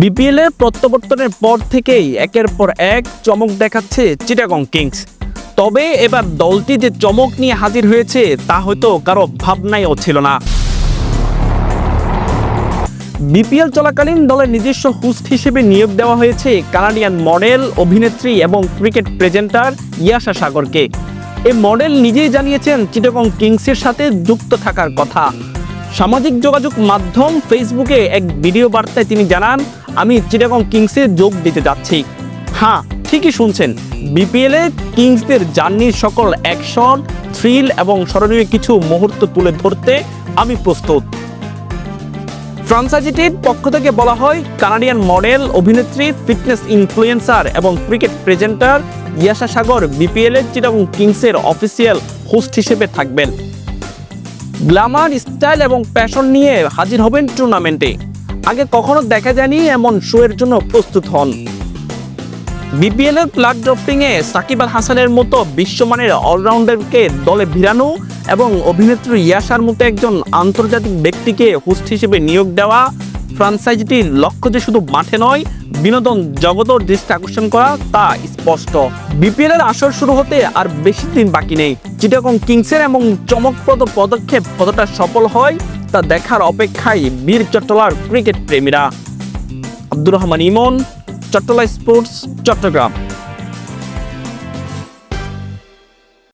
BPL এর প্রত্যাবর্তনের পর থেকেই একের পর এক চমক দেখাচ্ছে চিটাগং কিংস তবে এবার দলটি যে চমক নিয়ে হাজির হয়েছে, তা হয়তো কারও ভাবনাইও ছিল না। বিপিএল চলাকালীন দলের নিজস্ব হোস্ট হিসেবে নিয়োগ দেওয়া হয়েছে কানাডিয়ান মডেল অভিনেত্রী এবং ক্রিকেট প্রেজেন্টার ইয়াশা সাগরকে এই মডেল নিজেই জানিয়েছেন চিটাগং কিংসের সাথে যুক্ত থাকার কথা। সামাজিক যোগাযোগ মাধ্যম ফেসবুকে এক ভিডিও বার্তায় তিনি জানান আমি চিটাগং কিংসে যোগ দিতে যাচ্ছি। হ্যাঁ ঠিকই শুনছেন। বিপিএলে কিংসদের জার্নির সকল অ্যাকশন, থ্রিল এবং স্মরণীয় কিছু মুহূর্ত তুলে ধরতে আমি প্রস্তুত। ফ্রান্সাইজিটির পক্ষ থেকে বলা হয়, কানাডিয়ান মডেল, অভিনেত্রী, ফিটনেস ইনফ্লুয়েন্সার এবং cricket presenter Yasha Sagar BPL এর চিটাগং কিংসের অফিসিয়াল হোস্ট হিসেবে থাকবেন। গ্ল্যামার, স্টাইল এবং প্যাশন নিয়ে হাজির হবেন টুর্নামেন্টে। আগে কখনো দেখা যায়নি এমন শোয়ের জন্য প্রস্তুত হন। বিপিএল এর প্লাগ ড্রপিং এ সাকিব আল হাসানের মতো বিশ্বমানের অলরাউন্ডারকে দলে ভিড়ানো এবং অভিনেত্রী ইয়াশার মতো একজন আন্তর্জাতিক ব্যক্তিকে হোস্ট হিসেবে নিয়োগ দেওয়া ফ্রাঞ্চাইজিটির লক্ষ্য যে শুধু মাঠে নয়, বিনোদন জগতের দৃষ্টি আকর্ষণ করা, তা স্পষ্ট। বিপিএল এর আসর শুরু হতে আর বেশি দিন বাকি নেই। চিটাগং কিংসের এবং চমকপ্রদ পদক্ষেপ কতটা সফল হয় তা দেখার অপেক্ষায় বীর চট্টলার ক্রিকেট প্রেমীরা। আব্দুর রহমান ইমন চট্টলা স্পোর্টস চট্টগ্রাম।